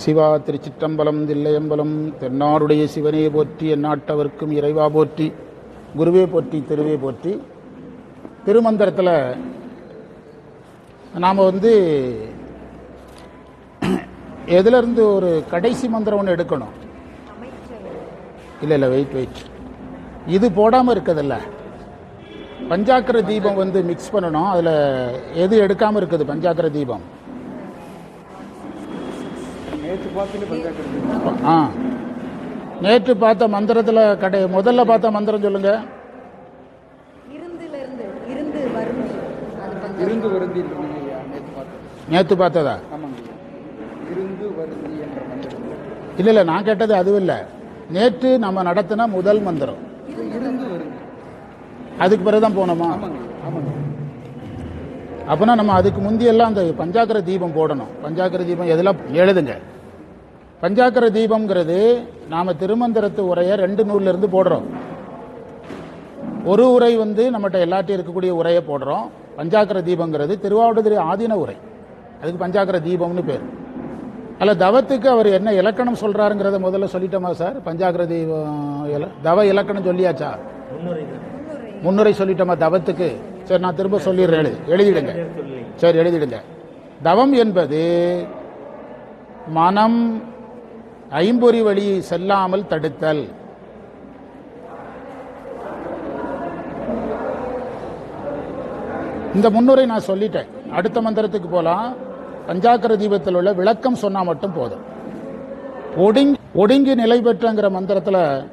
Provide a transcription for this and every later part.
சிவா திருச்சிற்றம்பலம் தில்லையம்பலம் தென்னாடுடைய சிவனே போற்றி எந்நாட்டவர்க்கும் இறைவா போற்றி குருவே போற்றி திருவே போற்றி. திருமந்திரத்தில் நாம் வந்து எதுலேருந்து ஒரு கடைசி மந்திரம் ஒன்று எடுக்கணும். இல்லை இல்லை வெயிட் வெயிட் இது போடாமல் இருக்குதுல்ல. பஞ்சாக்கர தீபம் வந்து மிக்ஸ் பண்ணணும். அதில் எது எடுக்காமல் இருக்குது பஞ்சாக்கர தீபம்? ஆ. நேற்று பார்த்த மந்திரத்தில் கடை முதல்ல பார்த்த மந்திரம் சொல்லுங்க. நேற்று பார்த்தது. இல்லை இல்லை நான் கேட்டது அதுவும் இல்லை. நேற்று நம்ம நடத்தின முதல் மந்திரம். இது இருந்து வருந்தி. அதுக்கு பிறகு தான் போனோமா அப்போனா நம்ம அதுக்கு முந்தியெல்லாம் அந்த பஞ்சாக்கர தீபம் போடணும். பஞ்சாக்கர தீபம் எதெல்லாம் எழுதுங்க. பஞ்சாக்கர தீபம்ங்கிறது நாம் திருமந்திரத்து உரையை ரெண்டு நூல்ல இருந்து போடுறோம். ஒரு உரை வந்து நம்மகிட்ட எல்லாத்தையும் இருக்கக்கூடிய உரையை போடுறோம். பஞ்சாக்கர தீபங்கிறது திருவாவடுதுறை ஆதீன உரை. அதுக்கு பஞ்சாக்கர தீபம்னு பேர். அதில் தவத்துக்கு அவர் என்ன இலக்கணம் சொல்றாருங்கிறத முதல்ல சொல்லிட்டோமா சார்? பஞ்சாக்கர தீபம் தவ இலக்கணம் சொல்லியாச்சா? முன்னுரை சொல்லிட்டோமா தவத்துக்கு? சரி நான் திரும்ப சொல்லிடுறேன். எழுதி எழுதிடுங்க. சரி எழுதிடுங்க. தவம் என்பது மனம் ஐம்பொறி வழி செல்லாமல் தடுத்தல். இந்த முன்னுரை நான் சொல்லிட்டேன். அடுத்த மந்திரத்துக்கு போலாம். பஞ்சாக்கர தீபத்தில் உள்ள விளக்கம் சொன்னா மட்டும் போதும். ஒடுங்கி ஒடுங்கி நிலை பெற்றங்கிற மந்திரத்தில்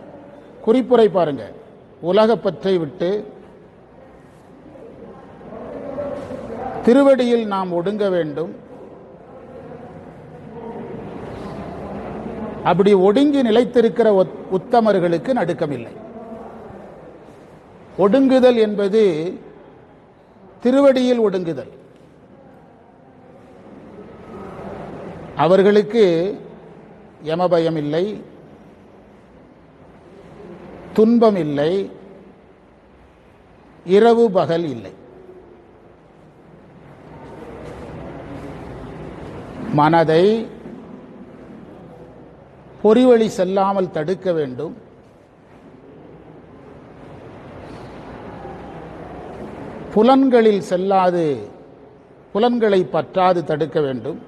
குறிப்புரை பாருங்க. உலகப்பற்றை விட்டு திருவடியில் நாம் ஒடுங்க வேண்டும். அப்படி ஒடுங்கி நிலைத்திருக்கிற ஒத்- உத்தமர்களுக்கு நடுக்கமில்லை. ஒடுங்குதல் என்பது திருவடியில் ஒடுங்குதல். அவர்களுக்கு யமபயம் இல்லை துன்பம் இல்லை இரவு பகல் இல்லை. மனதை பொறிவழி செல்லாமல் தடுக்க வேண்டும். புலன்களில் செல்லாது புலன்களை பற்றாது தடுக்க வேண்டும்.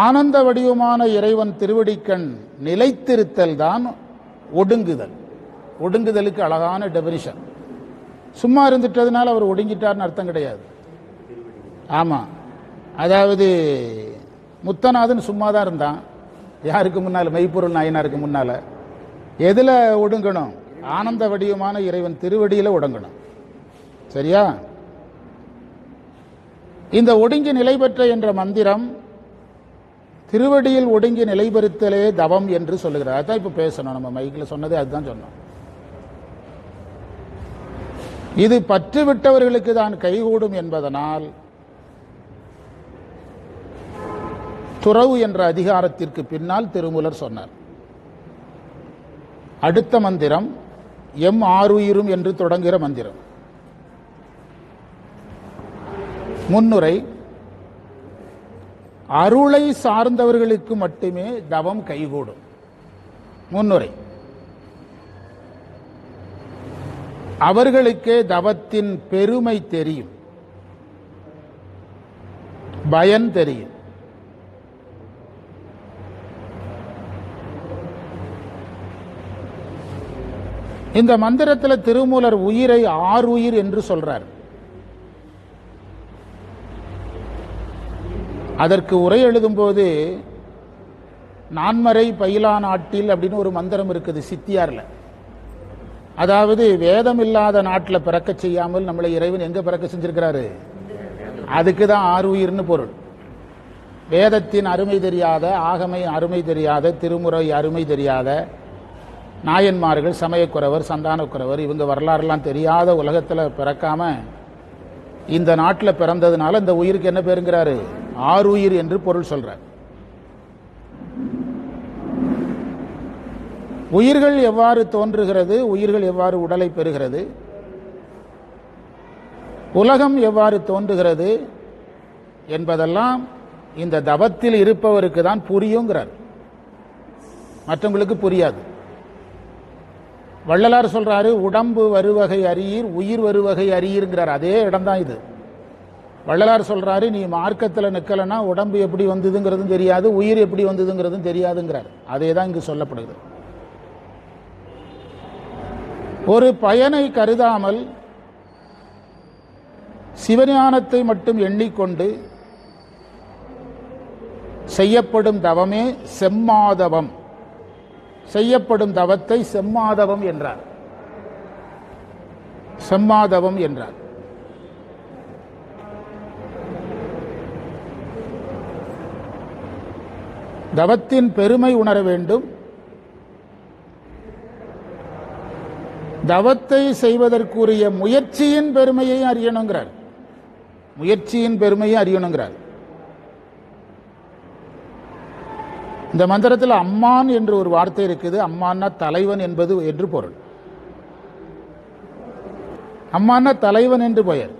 ஆனந்த வடிவமான இறைவன் திருவடிக்கண் நிலைத்திருத்தல் தான் ஒடுங்குதல். ஒடுங்குதலுக்கு அழகான டெபினிஷன் சும்மா இருந்துட்டதுனால அவர் ஒடுங்கிட்டார்னு அர்த்தம் கிடையாது. ஆமாம் அதாவது முத்தநாதன் சும்மா தான் இருந்தான். யாருக்கு முன்னால்? மெய்ப்பொருள் நாயனாருக்கு முன்னால். எதில் ஒடுங்கணும்? ஆனந்த வடிவமான இறைவன் திருவடியில் ஒடுங்கணும். சரியா? இந்த ஒடுங்கி நிலை பெற்ற என்ற மந்திரம் திருவடியில் ஒடுங்கி நிலைபெறுத்தலே தவம் என்று சொல்லுகிறார். அதான் இப்போ பேசணும். நம்ம மைக்கில் சொன்னதே அதுதான் சொன்னோம். இது பற்று விட்டவர்களுக்கு தான் கைகூடும் என்பதனால் துறவு என்ற அதிகாரத்திற்கு பின்னால் திருமூலர் சொன்னார். அடுத்த மந்திரம் எம் ஆறுயிரும் என்று தொடங்குகிற மந்திரம். முன்னுரை அருளை சார்ந்தவர்களுக்கு மட்டுமே தவம் கைகூடும். முன்னுரை அவர்களுக்கே தவத்தின் பெருமை தெரியும். பயன் தெரியும். இந்த மந்திரத்தில் திருமூலர் உயிரை ஆறுயிர் என்று சொல்றார். அதற்கு உரை எழுதும்போது நான்மறை பயிலா நாட்டில் அப்படின்னு ஒரு மந்திரம் இருக்குது சித்தியாரில். அதாவது வேதம் இல்லாத நாட்டில் பிறக்க செய்யாமல் நம்மளை இறைவன் எங்கே பிறக்க செஞ்சிருக்கிறாரு? அதுக்கு தான் ஆறுயிர்னு பொருள். வேதத்தின் அருமை தெரியாத ஆகமை அருமை தெரியாத திருமுறை அருமை தெரியாத நாயன்மார்கள் சமயக்குறவர் சந்தானக்குறவர் இவங்க வரலாறுலாம் தெரியாத உலகத்தில் பிறக்காம இந்த நாட்டில் பிறந்ததுனால இந்த உயிருக்கு என்ன பேருங்கிறாரு? ஆறுயிர் என்று பொருள் சொல்றார். உயிர்கள் எவ்வாறு தோன்றுகிறது? உயிர்கள் எவ்வாறு உடலை பெறுகிறது? உலகம் எவ்வாறு தோன்றுகிறது என்பதெல்லாம் இந்த தவத்தில் இருப்பவருக்கு தான் புரியுங்கிறார். மற்றவங்களுக்கு புரியாது. வள்ளலார் சொல்றாரு உடம்பு வருவகை அறியீர் உயிர் வருவகை அறியீர்ங்கிறார் அதே இடம்தான் இது. வள்ளலார் சொல்றாரு நீ மார்க்கத்தில் நிக்கலைன்னா உடம்பு எப்படி வந்ததுங்கிறதும் தெரியாது உயிர் எப்படி வந்ததுங்கிறதும் தெரியாதுங்கிறார். அதே தான் இங்கு சொல்லப்படுது ஒரு பயனை கருதாமல் சிவஞானத்தை மட்டும் எண்ணிக்கொண்டு செய்யப்படும் தவமே செம்மாதவம். செய்யப்படும் தவத்தை செம்மாதவம் என்றார். செம்மாதவம் என்றார். தவத்தின் பெருமை உணர வேண்டும். தவத்தை செய்வதற்குரிய முயற்சியின் பெருமையை அறியணுங்கிறார். முயற்சியின் பெருமையை அறியணுங்கிறார். இந்த மந்திரத்தில் அம்மான் என்று ஒரு வார்த்தை இருக்குது. அம்மான்னா தலைவன் என்பது என்று பொருள். அம்மான்னா தலைவன் என்று பெயர்.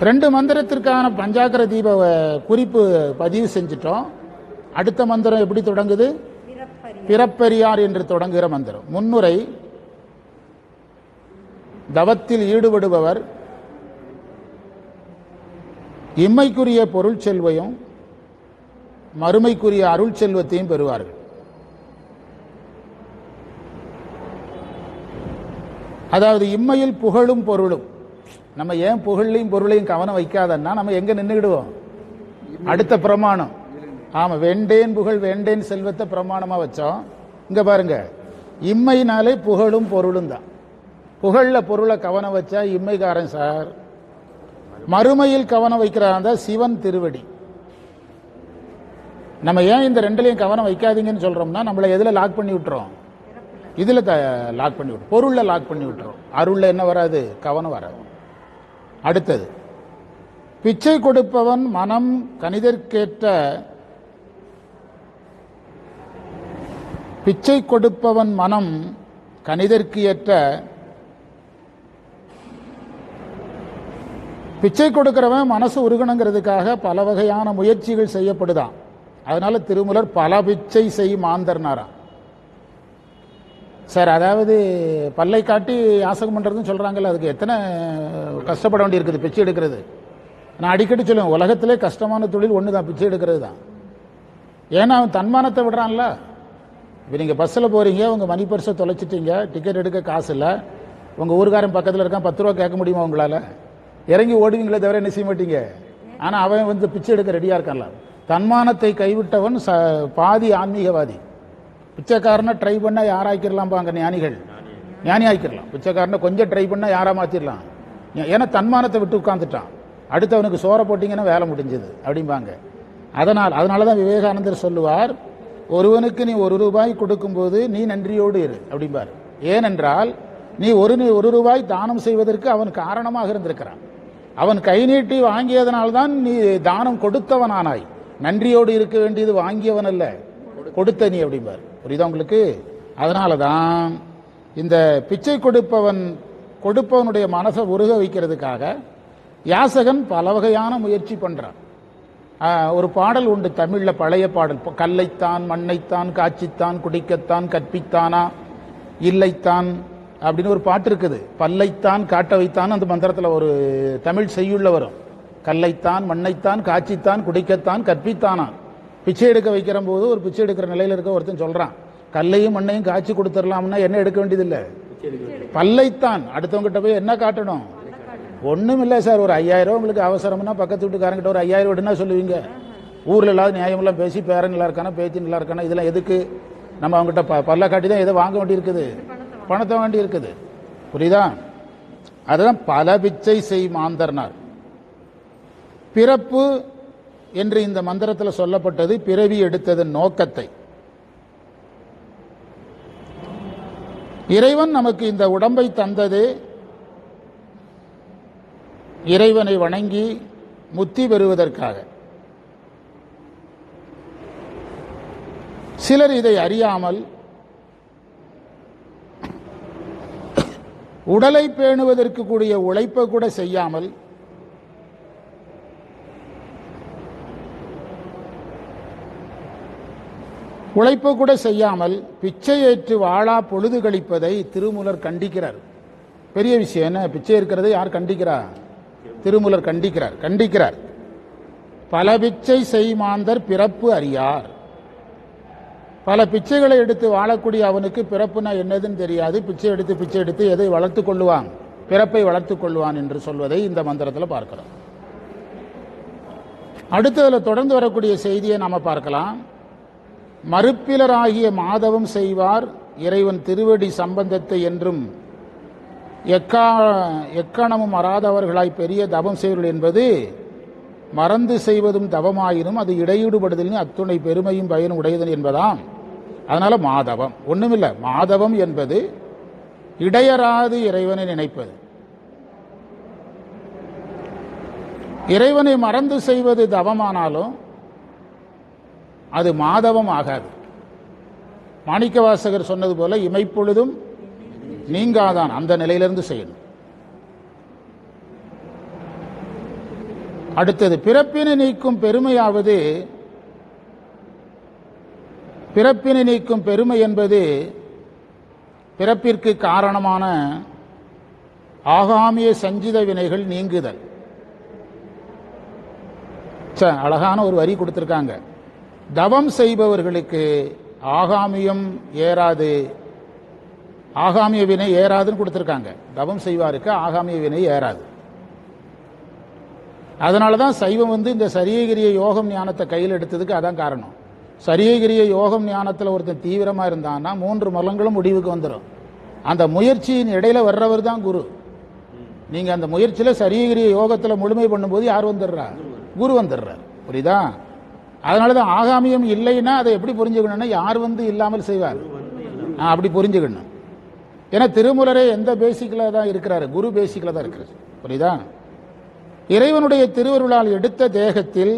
ரெண்டு மந்திரத்திற்கான பஞ்சாக்கர தீப குறிப்பு பதிவு செஞ்சிட்டோம். அடுத்த மந்திரம் எப்படி தொடங்குது? பிறப்பெரியார் என்று தொடங்குகிற மந்திரம். முன்னுரை தவத்தில் ஈடுபடுபவர் இம்மைக்குரிய பொருள் செல்வையும் மறுமைக்குரிய அருள் செல்வத்தையும் பெறுவார்கள். அதாவது இம்மையில் புகழும் பொருளும் நம்ம ஏன் புகழையும் பொருளையும் கவனம் வைக்காதன்னா நம்ம எங்க நின்றுடுவோம் அடுத்த பிரமாணம். ஆமா வேண்டேன் புகழ் வேண்டேன் செல்வத்தை பிரமாணமா வச்சோம். இங்க பாருங்க இம்மையினாலே புகழும் பொருளும் தான் புகழ்ல பொருளை கவனம் வச்சா இம்மைக்காரன் சார். மறுமையில் கவனம் வைக்கிறாங்க சிவன் திருவடி. நம்ம ஏன் இந்த ரெண்டுலையும் கவனம் வைக்காதீங்கன்னு சொல்றோம்னா நம்மளை எதுல லாக் பண்ணி விட்டுறோம்? இதுல லாக் பண்ணி விட்டு பொருள்ல லாக் பண்ணி விட்டுறோம். அருள்ல என்ன வராது? கவனம் வராது. அடுத்தது பிச்சை கொடுப்பவன் மனம் கணிதற்கேற்ற பிச்சை கொடுப்பவன் மனம் கணிதற்கு ஏற்ற பிச்சை கொடுக்கிறவன் மனசு உருகணுங்கிறதுக்காக பல வகையான முயற்சிகள் செய்யப்படுதான். அதனால திருமலர் பல பிச்சை செய் மாந்தர்னாராம். சார் அதாவது பல்லை காட்டி யாசகம் பண்ணுறதுன்னு சொல்கிறாங்கல்ல அதுக்கு எத்தனை கஷ்டப்பட வேண்டியிருக்குது பிச்சை எடுக்கிறது? நான் அடிக்கடி சொல்லுவேன் உலகத்திலே கஷ்டமான தொழில் ஒன்று தான் பிச்சை எடுக்கிறது தான் ஏன்னா அவன் தன்மானத்தை விடுறான்ல. இப்போ நீங்கள் பஸ்ஸில் போகிறீங்க உங்கள் மணி பர்ஸை தொலைச்சிட்டீங்க டிக்கெட் எடுக்க காசு இல்லை. உங்கள் ஊர்காரன் பக்கத்தில் இருக்கான் பத்து ரூபா கேட்க முடியுமா உங்களால்? இறங்கி ஓடுவீங்களே தவிர என்ன செய்ய மாட்டீங்க? ஆனால் அவன் வந்து பிச்சை எடுக்க ரெடியாக இருக்கான்ல. தன்மானத்தை கைவிட்டவன் ச பாதி ஆன்மீகவாதி. பிச்சைக்காரனை ட்ரை பண்ணால் யாராக்கிடலாம் ஞானிகள்? ஞானி ஆக்கிடலாம் பிச்சைக்காரனை கொஞ்சம் ட்ரை பண்ணால் யாராக மாற்றிடலாம் ஏன்னா தன்மானத்தை விட்டு உட்காந்துட்டான் அடுத்தவனுக்கு சோற போட்டிங்கன்னா வேலை முடிஞ்சது அப்படிம்பாங்க. அதனால் அதனால தான் விவேகானந்தர் சொல்லுவார் ஒருவனுக்கு நீ ஒரு ரூபாய் கொடுக்கும்போது நீ நன்றியோடு இரு அப்படிம்பார். ஏனென்றால் நீ ஒரு நீ ஒரு ரூபாய் தானம் செய்வதற்கு அவன் காரணமாக இருந்திருக்கிறான். அவன் கை நீட்டி வாங்கியதனால்தான் நீ தானம் கொடுத்தவனானாய். நன்றியோடு இருக்க வேண்டியது வாங்கியவன் அல்ல. கொடுத்த நீ அப்படிம்பார். புரியுதா உங்களுக்கு? அதனால தான் இந்த பிச்சை கொடுப்பவன் கொடுப்பவனுடைய மனசை உருக வைக்கிறதுக்காக யாசகன் பல வகையான முயற்சி பண்ணுறான் ஒரு பாடல் உண்டு தமிழில் பழைய பாடல். கல்லைத்தான் மண்ணைத்தான் காட்சித்தான் குடிக்கத்தான் கற்பித்தானா இல்லைத்தான் அப்படின்னு ஒரு பாட்டு இருக்குது. பல்லைத்தான் காட்ட வைத்தான் அந்த மந்திரத்தில் ஒரு தமிழ் செய்யுள்ள வரும். கல்லைத்தான் மண்ணைத்தான் காய்ச்சித்தான் குடிக்கத்தான் கற்பித்தானான் பிச்சை எடுக்க வைக்கிற போது ஒரு பிச்சை எடுக்கிற நிலையில் இருக்க ஒருத்தன் சொல்கிறான் கல்லையும் மண்ணையும் காய்ச்சி கொடுத்துடலாம்னா என்ன எடுக்க வேண்டியதில்லை? பல்லைத்தான். அடுத்தவங்ககிட்ட போய் என்ன காட்டணும்? ஒன்றும் இல்லை சார். ஒரு ஐயாயிரம் உங்களுக்கு அவசரம்னா பக்கத்து வீட்டுக்காரங்கிட்ட ஒரு ஐயாயிரம் விடுனா சொல்லுவீங்க. ஊரில் இல்லாத நியாயமெல்லாம் பேசி பேரன் நல்லா இருக்கானா பேத்தி நல்லா இருக்கானா இதெல்லாம் எதுக்கு? நம்ம அவங்ககிட்ட ப பல்ல காட்டி தான் எதை வாங்க வேண்டியிருக்குது? பணத்தை வேண்டி இருக்குது. புரியுதா? அதுதான் பல பிச்சை செய் மாந்தர்னார். பிறப்பு என்று இந்த மந்திரத்தில் சொல்லப்பட்டது பிறவி எடுத்ததன் நோக்கத்தை. இறைவன் நமக்கு இந்த உடம்பை தந்தது. இறைவனை வணங்கி முத்தி பெறுவதற்காக. சிலர் இதை அறியாமல் உடலை பேணுவதற்கு கூடிய உழைப்பை கூட செய்யாமல் உழைப்பு கூட செய்யாமல் பிச்சை ஏற்று வாழா பொழுது கழிப்பதை திருமூலர் கண்டிக்கிறார். பெரிய விஷயம் என்ன? பிச்சை இருக்கிறதை யார் கண்டிக்கிறார் திருமூலர் கண்டிக்கிறார். கண்டிக்கிறார். பல பிச்சை செய்மாந்தர் பிறப்பு அறியார். பல பிச்சைகளை எடுத்து வாழக்கூடிய அவனுக்கு பிறப்புனா என்னதுன்னு தெரியாது. பிச்சை எடுத்து பிச்சை எடுத்து எதை வளர்த்துக் கொள்ளுவான்? பிறப்பை வளர்த்துக் கொள்வான் என்று சொல்வதை இந்த மந்திரத்தில் பார்க்கிறோம். அடுத்ததில் தொடர்ந்து வரக்கூடிய செய்தியை நாம பார்க்கலாம். மறுப்பிலராகிய மாதவம் செய்வார் இறைவன் திருவடி சம்பந்தத்தை என்றும் எக்கா எக்கணமும் அறாதவர்களாய் பெரிய தவம் செய்வர்கள் என்பது மறந்து செய்வதும் தவமாயினும் அது இடையூடுபடுதலின் அத்துணை பெருமையும் பயனும் உடையது என்பதாம். அதனால மாதவம். ஒண்ணுமில்ல மாதவம் என்பது இடையராது இறைவனை நினைப்பது. இறைவனை மறந்து செய்வது தவமானாலும் அது மாதவம் ஆகாது. மாணிக்கவாசகர் சொன்னது போல இமைப்பொழுதும் நீங்காதான் அந்த நிலையிலிருந்து செய்யணும். அடுத்தது பிறப்பினை நீக்கும் பெருமையாவது பிறப்பினை நீக்கும் பெருமை என்பது பிறப்பிற்கு காரணமான ஆகாமிய சஞ்சித வினைகள் நீங்குதல். அழகான ஒரு வரி கொடுத்திருக்காங்க. தவம் செய்பவர்களுக்கு ஆகாமியம் ஏறாது. ஆகாமிய வினை ஏறாதுன்னு கொடுத்திருக்காங்க. தவம் செய்வாருக்கு ஆகாமிய வினை ஏறாது. அதனால தான் சைவம் வந்து இந்த சரியகிரிய யோகம் ஞானத்தை கையில் எடுத்ததுக்கு அதான் காரணம். சரியகிரிய யோகம் ஞானத்தில் ஒருத்தன் தீவிரமாக இருந்தான்னா மூன்று மலங்களும் முடிவுக்கு வந்துடும் அந்த முயற்சியின் இடையில வர்றவர் தான் குரு. நீங்கள் அந்த முயற்சியில சரியகிரிய யோகத்தில் முழுமை பண்ணும்போது யார் வந்துடுறா? குரு வந்துடுறார். புரியுதா? அதனால தான் ஆகாமியம் இல்லைன்னா அதை எப்படி புரிஞ்சுக்கணும்னா யார் வந்து இல்லாமல் செய்வார்? ஆ, அப்படி புரிஞ்சுக்கணும். ஏன்னா திருமுலரே எந்த பேசிக்கில் தான் இருக்கிறாரு? குரு பேசிக்கில் தான் இருக்கிறார். புரியுதா? இறைவனுடைய திருவருளால் எடுத்த தேகத்தில்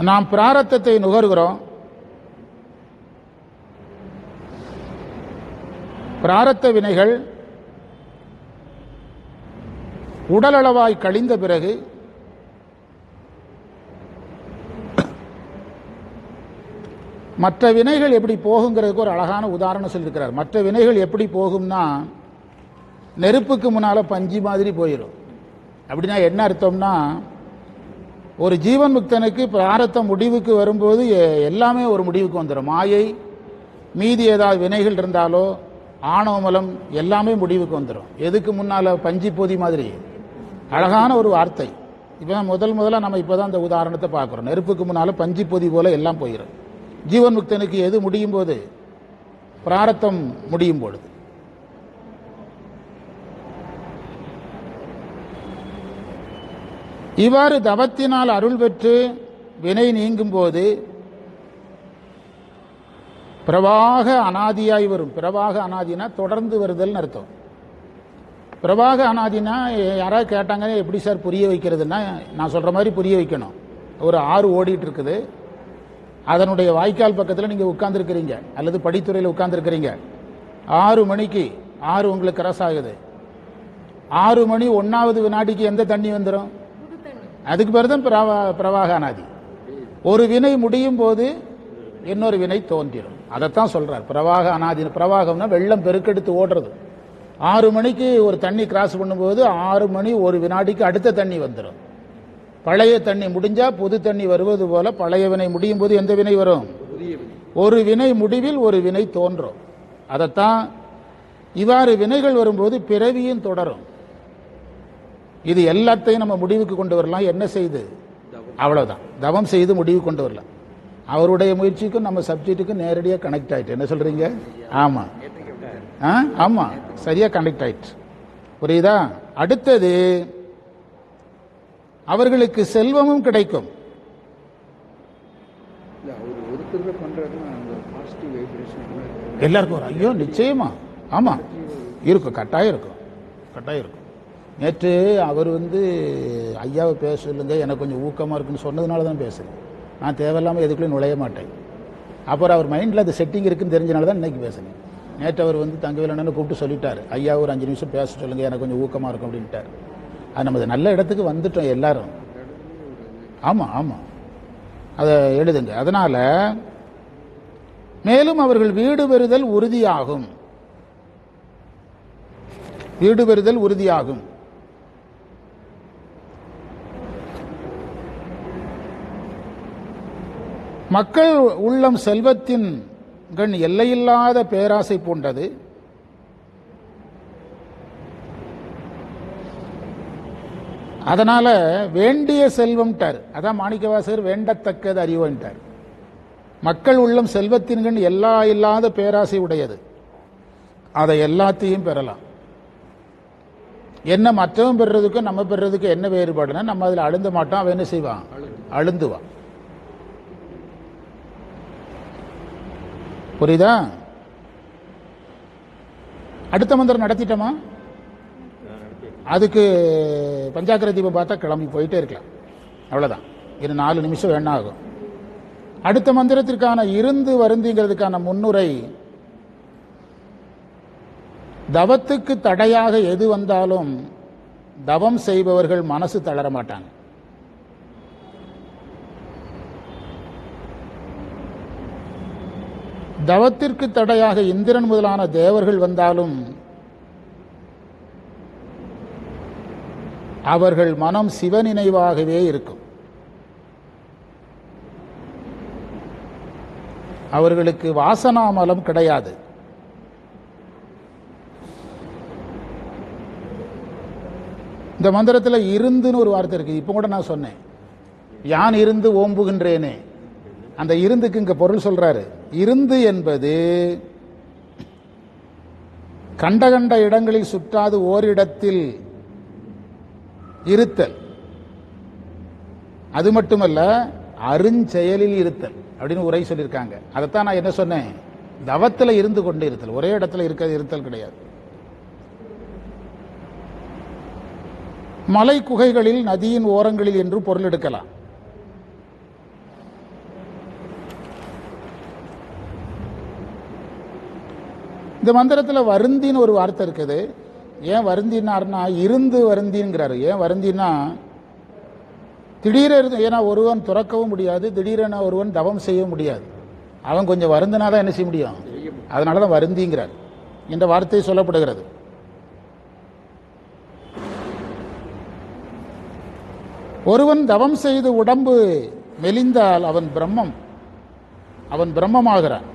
நாம் பிராரத்தத்தை நுகர்கிறோம். பிராரத்த வினைகள் உடலளவாய் கழிந்த பிறகு மற்ற வினைகள் எப்படி போகுங்கிறதுக்கு ஒரு அழகான உதாரணம் சொல்லியிருக்கிறார். மற்ற வினைகள் எப்படி போகும்னா நெருப்புக்கு முன்னால பஞ்சு மாதிரி போயிடும் அப்படின்னா என்ன அர்த்தம்னா ஒரு ஜீவன் முக்தனுக்கு பிராரத்த முடிவுக்கு வரும்போது எல்லாமே ஒரு முடிவுக்கு வந்துடும் மாயை மீதி ஏதாவது வினைகள் இருந்தாலோ ஆணவமலம் எல்லாமே முடிவுக்கு வந்துடும் எதுக்கு முன்னால பஞ்சு பொதி மாதிரி? அழகான ஒரு வார்த்தை. இப்போ முதல் முதல்ல நம்ம இப்போ தான் அந்த உதாரணத்தை பார்க்குறோம். நெருப்புக்கு முன்னால் பஞ்சு பொதி போல எல்லாம் போயிடும் ஜீவன் முக்தனுக்கு எது முடியும் போது? பிராரத்தம் முடியும் பொழுது. இவ்வாறு தவத்தினால் அருள் பெற்று வினை நீங்கும் போது பிரவாக அனாதியாய் வரும். பிரவாக அனாதினா தொடர்ந்து வருதல்னு அர்த்தம். பிரவாக அனாதினா யாராவது கேட்டாங்க எப்படி சார் புரிய வைக்கிறதுன்னா நான் சொல்ற மாதிரி புரிய வைக்கணும். ஒரு ஆறு ஓடிட்டு இருக்குது. அதனுடைய வாய்க்கால் பக்கத்தில் நீங்கள் உட்காந்துருக்கிறீங்க அல்லது படித்துறையில் உட்காந்துருக்கிறீங்க ஆறு மணிக்கு ஆறு உங்களுக்கு கிராஸ் ஆகுது. ஆறு மணி ஒன்றாவது வினாடிக்கு எந்த தண்ணி வந்துடும் அதுக்கு பேர் தான் பிரவா பிரவாகானாதி. ஒரு வினை முடியும் போது இன்னொரு வினை தோன்றிடும். அதைத்தான் சொல்கிறார் பிரவாக அனாதி பிரவாகம்னா வெள்ளம் பெருக்கெடுத்து ஓடுறது. ஆறு மணிக்கு ஒரு தண்ணி கிராஸ் பண்ணும்போது ஆறு மணி ஒரு வினாடிக்கு அடுத்த தண்ணி வந்துடும் பழைய தண்ணி முடிஞ்சா புது தண்ணி வருவது போல பழைய வினை முடியும் போது எந்த வினை வரும்? ஒரு வினை முடிவில் ஒரு வினை தோன்றும். அதைத்தான் இவ்வாறு வினைகள் வரும்போது பிறவியும் தொடரும். இது எல்லாத்தையும் நம்ம முடிவுக்கு கொண்டு வரலாம். என்ன செய்து? அவ்வளவுதான். தவம் செய்து முடிவு கொண்டு வரலாம். அவருடைய முயற்சிக்கும் நம்ம சப்ஜெக்ட்டுக்கும் நேரடியாக கனெக்ட் ஆயிட்டு. என்ன சொல்றீங்க? ஆமா. ஆ? ஆமா. சரியா கனெக்ட் ஆயிட்டு. புரியுதா? அடுத்தது அவர்களுக்கு செல்வமும் கிடைக்கும். எல்லாருக்கும் ஐயோ நிச்சயமா. ஆமா. இருக்கும். கட்டாயம் இருக்கும். கட்டாயம் இருக்கும். நேற்று அவர் வந்து ஐயாவை பேச எனக்கு கொஞ்சம் ஊக்கமாக இருக்குன்னு சொன்னதுனால தான் பேசுகிறேன் நான் தேவையில்லாமல் எதுக்குள்ளேயும் நுழைய மாட்டேன். அப்புறம் அவர் மைண்டில் அது செட்டிங் இருக்குன்னு தெரிஞ்சனால தான் இன்றைக்கி பேசுனேன். நேற்று அவர் வந்து தங்கவேலன்னு கூப்பிட்டு சொல்லிட்டார். ஐயா ஒரு அஞ்சு நிமிஷம் பேச சொல்லுங்கள் எனக்கு கொஞ்சம் ஊக்கமாக இருக்கும் அப்படின்ட்டார். அது நம்ம நல்ல இடத்துக்கு வந்துட்டோம் எல்லாரும். ஆமாம் ஆமாம் அதை எழுதுங்க. அதனால் மேலும் அவர்கள் வீடு பெறுதல் உறுதியாகும். வீடு பெறுதல் உறுதியாகும். மக்கள் உள்ளம் செல்வத்தின் கண் எல்லையில்லாத பேராசை போன்றது அதனால வேண்டிய செல்வம்ட்டார். அதான் மாணிக்கவாசகர் வேண்டத்தக்கது அறிவோன்ட்டார். மக்கள் உள்ளம் செல்வத்தின் கண் எல்லா இல்லாத பேராசை உடையது. அதை எல்லாத்தையும் பெறலாம். என்ன மற்றவன் பெறுறதுக்கும் நம்ம பெறுறதுக்கும் என்ன வேறுபாடுனா நம்ம அதில் அழுந்த மாட்டோம் அவன் என்ன செய்வான்? அழுந்துவான். புரியுதா? அடுத்த மந்திரம் நடத்திட்டோமா? அதுக்கு பஞ்சாக்கர தீபம் பார்த்தா கிளம்பி போயிட்டே இருக்கலாம். அவ்வளவுதான். இது நாலு நிமிஷம் வேணா ஆகும். அடுத்த மந்திரத்திற்கான இருந்து வருந்திங்கிறதுக்கான முன்னுரை தவத்துக்கு தடையாக எது வந்தாலும் தவம் செய்பவர்கள் மனசு தளர மாட்டாங்க. தவத்திற்கு தடையாக இந்திரன் முதலான தேவர்கள் வந்தாலும் அவர்கள் மனம் சிவநினைவாகவே இருக்கும். அவர்களுக்கு வாசனாமலம் கிடையாது. இந்த மந்திரத்தில் இருந்துன்னு ஒரு வார்த்தை இருக்கு. இப்போ கூட நான் சொன்னேன். யான் இருந்து ஓம்புகின்றேனே. அந்த இருந்துக்கு இங்க பொருள் சொல்றாரு. இருந்து என்பது கண்ட கண்ட இடங்களில் சுற்றாது ஓரிடத்தில் இருத்தல். அது மட்டுமல்ல அருஞ்செயலில் இருத்தல் அப்படின்னு உரை சொல்லியிருக்காங்க. அதைத்தான் நான் என்ன சொன்னேன்? தவத்தில் இருந்து கொண்டு இருத்தல். ஒரே இடத்துல இருக்க இருத்தல் கிடையாது. மலை குகைகளில் நதியின் ஓரங்களில் என்று பொருள் எடுக்கலாம். இந்த மந்திரத்தில் வருந்தின்னு ஒரு வார்த்தை இருக்குது. ஏன் வருந்தினார்னா இருந்து வருந்திங்கிறாரு. ஏன் வருந்தினா திடீரென இருந்து ஏன்னா ஒருவன் துறக்கவும் முடியாது திடீரென ஒருவன் தவம் செய்ய முடியாது. அவன் கொஞ்சம் வருந்தினா தான் என்ன செய்ய முடியும்? அதனால தான் வருந்திங்கிறார். என்ற வார்த்தை சொல்லப்படுகிறது. ஒருவன் தவம் செய்து உடம்பு மெலிந்தால் அவன் பிரம்மம். அவன் பிரம்மமாகிறான்.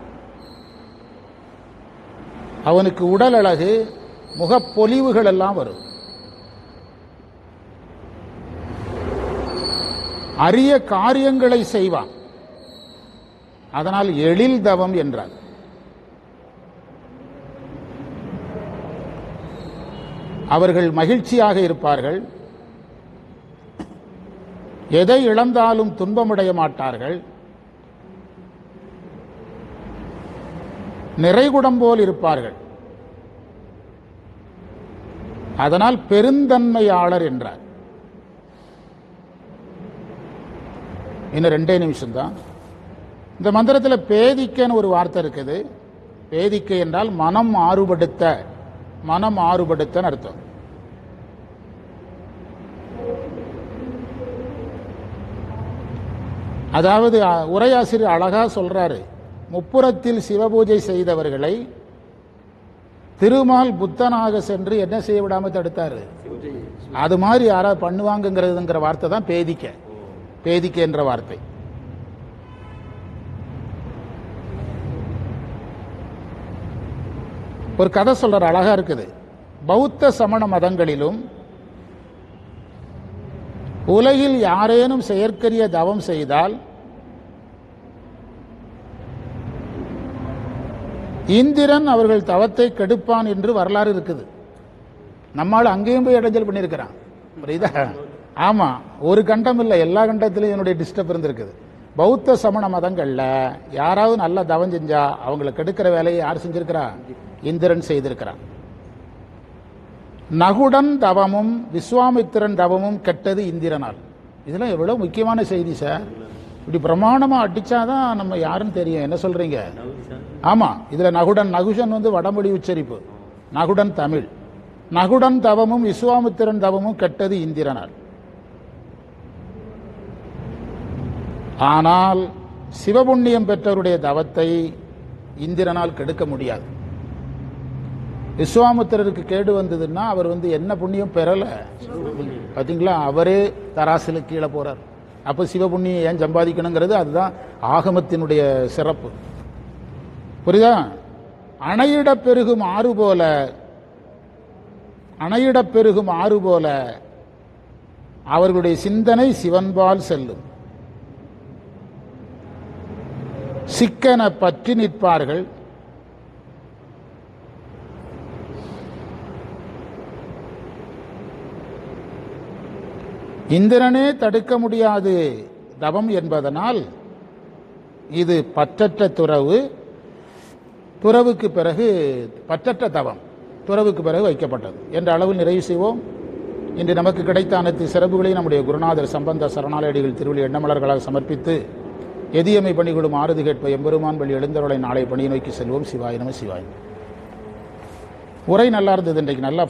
அவனுக்கு உடல் அழகு முகப்பொலிவுகள் எல்லாம் வரும். அரிய காரியங்களை செய்வான். அதனால் எழில் தவம் என்றார். அவர்கள் மகிழ்ச்சியாக இருப்பார்கள். எதை இழந்தாலும் துன்பமடைய மாட்டார்கள். நிறைகுடம் போல் இருப்பார்கள். அதனால் பெருந்தன்மையாளர் என்றார். இன்னும் ரெண்டே நிமிஷம்தான். இந்த மந்திரத்தில் பேதிக்கன்னு ஒரு வார்த்தை இருக்குது. பேதிக்கை என்றால் மனம் மாறுபடுத்த மனம் மாறுபடுத்தன்னு அர்த்தம். அதாவது உரையாசிரியர் அழகா சொல்றாரு. முப்புறத்தில் சிவபூஜை செய்தவர்களை திருமால் புத்தனாக சென்று என்ன செய்ய விடாம தடுத்தாரு? அது மாதிரி யாராவது பண்ணுவாங்கங்கிறதுங்கிற வார்த்தை தான் பேதிக்க. பேதிக்க என்ற வார்த்தை. ஒரு கதை சொல்ற அழகா இருக்குது. பௌத்த சமண மதங்களிலும் உலகில் யாரேனும் செயற்கரிய தவம் செய்தால் இந்திரன் அவர்கள் தவத்தை கெடுப்பான் என்று வரலாறு இருக்குது. நம்மால் அங்கேயும் போய் இடைஞ்சல் பண்ணியிருக்கிறான். புரியுதா? ஆமாம் ஒரு கண்டம் இல்லை. எல்லா கண்டத்திலையும் என்னுடைய டிஸ்டர்ப் இருந்திருக்குது. பௌத்த சமண மதங்களில் யாராவது நல்ல தவம் செஞ்சா அவங்களை கெடுக்கிற வேலையை யார் செஞ்சிருக்கிறா? இந்திரன் செய்திருக்கிறான். நகுடன் தவமும் விஸ்வாமித்திரன் தவமும் கெட்டது இந்திரனால். இதெல்லாம் எவ்வளோ முக்கியமான செய்தி சார். இப்படி பிரமாணமாக அடித்தாதான் நம்ம யாருன்னு தெரியும். என்ன சொல்கிறீங்க ஆமாம் இதில் நகுடன் நகுஷன் வந்து வடமொழி உச்சரிப்பு. நகுடன் தமிழ். நகுடன் தவமும் விஸ்வாமித்திரன் தவமும் கெட்டது இந்திரனால். ஆனால் சிவபுண்ணியம் பெற்றவருடைய தவத்தை இந்திரனால் கெடுக்க முடியாது. விஸ்வாமித்திரருக்கு கேடு வந்ததுன்னா அவர் வந்து என்ன புண்ணியம் பெறல? பார்த்தீங்களா அவரே தராசில கீழே போறார். அப்ப சிவபுண்ணியம் ஏன் சம்பாதிக்கணுங்கிறது அதுதான் ஆகமத்தினுடைய சிறப்பு. புரியுதா? அணையிடப் பெருகும் ஆறு போல அணையிடப் பெருகும் ஆறு போல அவர்களுடைய சிந்தனை சிவன்பால் செல்லும். சிக்கன பற்றி நிற்பார்கள். இந்திரனே தடுக்க முடியாது தவம் என்பதனால் இது பற்றற்ற துறவு துறவுக்கு பிறகு பற்றற்ற தவம் துறவுக்கு பிறகு வைக்கப்பட்டது. என்ற அளவில் நிறைவு செய்வோம். இன்று நமக்கு கிடைத்த அனைத்து சிறப்புகளை நம்முடைய குருநாதர் சம்பந்த சரணாலயடிகள் திருவிழி எண்ணமலர்களாக சமர்ப்பித்து எதியமை பணிகளும் ஆறுதி கேட்ப எம்பெருமான் வழி எழுந்தருளை நாளை பணியை நோக்கி செல்வோம். சிவாய நம. உரை நல்லா இருந்தது இன்றைக்கு நல்லா